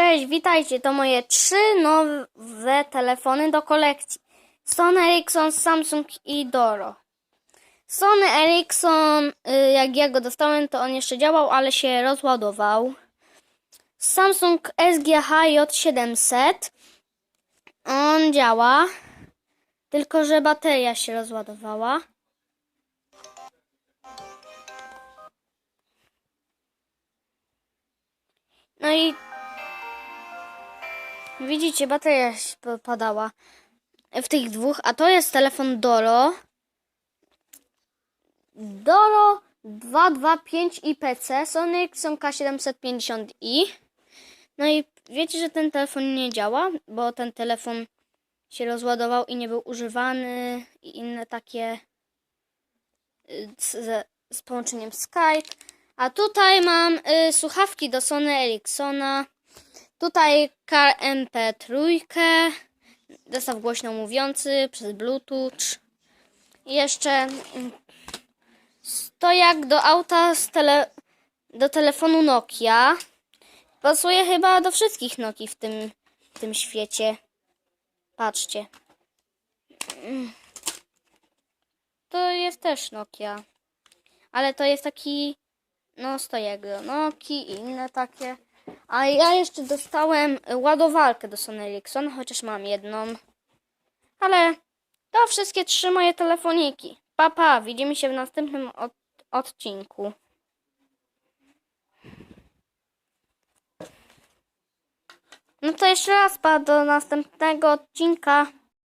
Cześć, witajcie. To moje trzy nowe telefony do kolekcji. Sony Ericsson, Samsung i Doro. Sony Ericsson, y, jak ja go dostałem, to on jeszcze działał, ale się rozładował. Samsung SGH J700. On działa, tylko że bateria się rozładowała. No i widzicie, bateria się padała w tych dwóch, a to jest telefon Doro. Doro 225 IPC Sony Ericsson K750i. No i wiecie, że ten telefon nie działa, bo ten telefon się rozładował i nie był używany i inne takie y, z, z połączeniem Skype. A tutaj mam y, słuchawki do Sony Ericssona. Tutaj KMP3, zestaw głośno mówiący przez Bluetooth. I jeszcze mm, stojak do auta z tele, do telefonu Nokia. Pasuje chyba do wszystkich Nokii w tym, w tym świecie. Patrzcie. Mm. To jest też Nokia. Ale to jest taki no stojak do Nokii i inne takie. A ja jeszcze dostałem ładowarkę do Sony Ericsson, chociaż mam jedną. Ale to wszystkie trzy moje telefoniki. Papa, pa, widzimy się w następnym od odcinku. No to jeszcze raz, pa, do następnego odcinka.